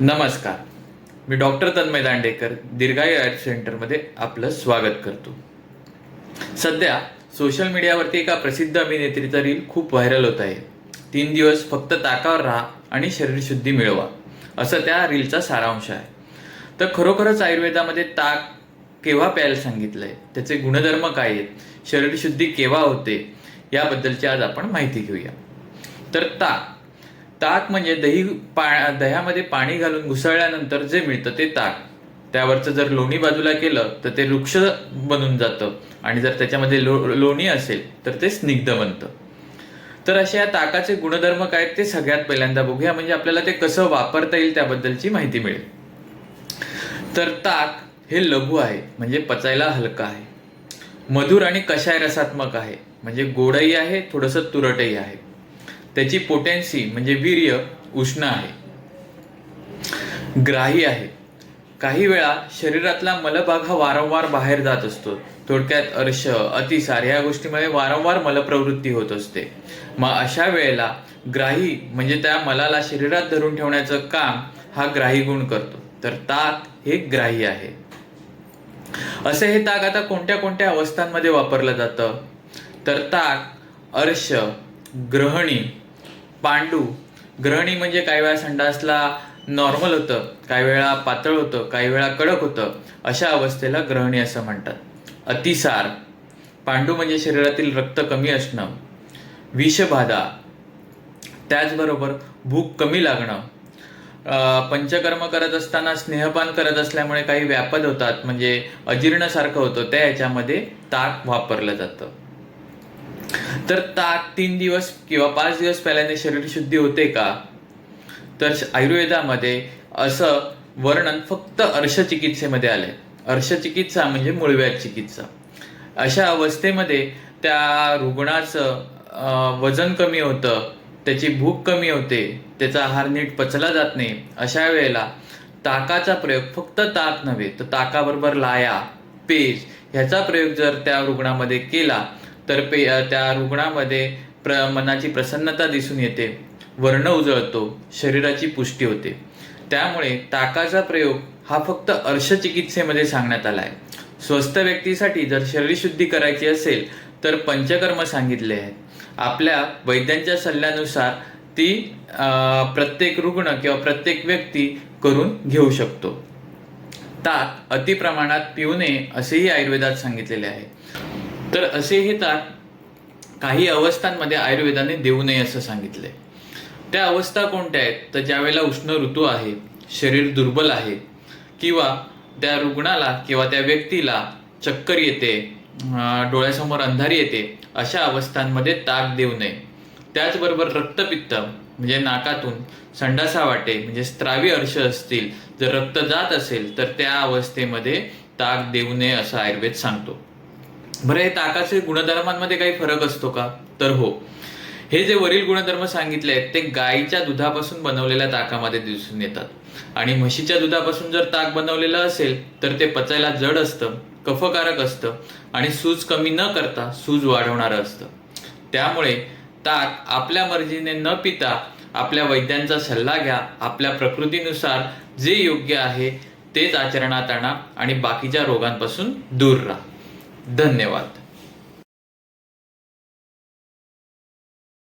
नमस्कार. मी डॉक्टर तन्मय दांडेकर दीर्घायू आयुर्वेद सेंटरमध्ये आपलं स्वागत करतो. सध्या सोशल मीडियावरती एका प्रसिद्ध अभिनेत्रीचा रील खूप व्हायरल होत आहे. तीन दिवस फक्त ताकावर राहा आणि शरीरशुद्धी मिळवा असं त्या रीलचा सारांश आहे. तर खरोखरच आयुर्वेदामध्ये ताक केव्हा प्यायला सांगितलंय? त्याचे गुणधर्म काय आहेत? शरीरशुद्धी केव्हा होते? याबद्दलची आज आपण माहिती घेऊया. तर ताक ताक म्हणजे दही पा दह्यामध्ये पाणी घालून घुसळल्यानंतर जे मिळतं ते ताक. त्यावरचं जर लोणी बाजूला केलं तर ते वृक्ष बनून जातं. आणि जर त्याच्यामध्ये लो लोणी असेल तर ते स्निग्ध बनतं. तर अशा या ताकाचे गुणधर्म काय ते सगळ्यात पहिल्यांदा बघूया. म्हणजे आपल्याला ते कसं वापरता येईल त्याबद्दलची माहिती मिळेल. तर ताक हे लघु आहे म्हणजे पचायला हलकं आहे. मधुर आणि कषाय रसात्मक आहे म्हणजे गोडही आहे थोडंसं तुरटही आहे. त्याची पोटेन्सी म्हणजे वीर्य उष्ण आहे. ग्राही आहे. काही वेळा शरीरातला मलभाग हा वारंवार बाहेर जात असतो. थोडक्यात अर्श अतिसार या गोष्टीमुळे वारंवार मलप्रवृत्ती होत असते. मग अशा वेळेला ग्राही म्हणजे त्या मलाला शरीरात धरून ठेवण्याचं काम हा ग्राही गुण करतो. तर ताक हे ग्राही आहे. असे हे ताक आता कोणत्या कोणत्या अवस्थांमध्ये वापरलं जातं? तर ताक अर्श ग्रहणी पांडू. ग्रहणी म्हणजे काही वेळा संडासला नॉर्मल होतं काही वेळा पातळ होतं काही वेळा कडक होतं अशा अवस्थेला ग्रहणी असं म्हणतात. अतिसार. पांडू म्हणजे शरीरातील रक्त कमी असणं. विषबाधा. त्याचबरोबर भूक कमी लागणं. पंचकर्म करत असताना स्नेहपान करत असल्यामुळे काही व्यापद होतात म्हणजे अजीर्णसारखं होतं त्या याच्यामध्ये ताक वापरलं जातं. तर ताक तीन दिवस किंवा पाच दिवस प्याल्याने शरीर शुद्धी होते का? तर आयुर्वेदामध्ये असं वर्णन फक्त अर्शचिकित्सेमध्ये आलंय. अर्शचिकित्सा म्हणजे मूळव्याध चिकित्सा. अशा अवस्थेमध्ये त्या रुग्णाचं वजन कमी होतं त्याची भूक कमी होते त्याचा आहार नीट पचला जात नाही अशा वेळेला ताकाचा प्रयोग फक्त ताक नव्हे तर ताकाबरोबर लाया पेज ह्याचा प्रयोग जर त्या रुग्णामध्ये केला तर पे त्या रुग्णामध्ये प्र मनाची प्रसन्नता दिसून येते. वर्ण उजळतो शरीराची पुष्टी होते. त्यामुळे ताकाचा प्रयोग हा फक्त अर्शचिकित्सेमध्ये सांगण्यात आला आहे. स्वस्थ व्यक्तीसाठी जर शरीरशुद्धी करायची असेल तर पंचकर्म सांगितले आहेत. आपल्या वैद्यांच्या सल्ल्यानुसार ती प्रत्येक रुग्ण किंवा प्रत्येक व्यक्ती करून घेऊ शकतो. ताक अति प्रमाणात पिऊ नये असेही आयुर्वेदात सांगितलेले आहे. तर असे हे ताक काही अवस्थांमध्ये आयुर्वेदाने देऊ नये असं सांगितलंय. त्या अवस्था कोणत्या आहेत? तर ज्यावेळेला उष्ण ऋतू आहे शरीर दुर्बल आहे किंवा त्या रुग्णाला किंवा त्या व्यक्तीला चक्कर येते डोळ्यासमोर अंधारी येते अशा अवस्थांमध्ये ताक देऊ नये. त्याचबरोबर रक्तपित्त म्हणजे नाकातून संडासा वाटे म्हणजे स्त्रावी अर्श असतील जर रक्त जात असेल तर त्या अवस्थेमध्ये ताक देऊ नये असं आयुर्वेद सांगतो. बरं हे ताकाचे गुणधर्मांमध्ये काही फरक असतो का? तर हो. हे जे वरील गुणधर्म सांगितले आहेत ते गायीच्या दुधापासून बनवलेल्या ताकामध्ये दिसून येतात. आणि म्हशीच्या दुधापासून जर ताक बनवलेलं असेल तर ते पचायला जड असतं कफकारक असतं आणि सूज कमी न करता सूज वाढवणारं असतं. त्यामुळे ताक आपल्या मर्जीने न पिता आपल्या वैद्यांचा सल्ला घ्या आपल्या प्रकृतीनुसार जे योग्य आहे तेच आचरणात आणा आणि बाकीच्या रोगांपासून दूर राहा. धन्यवाद.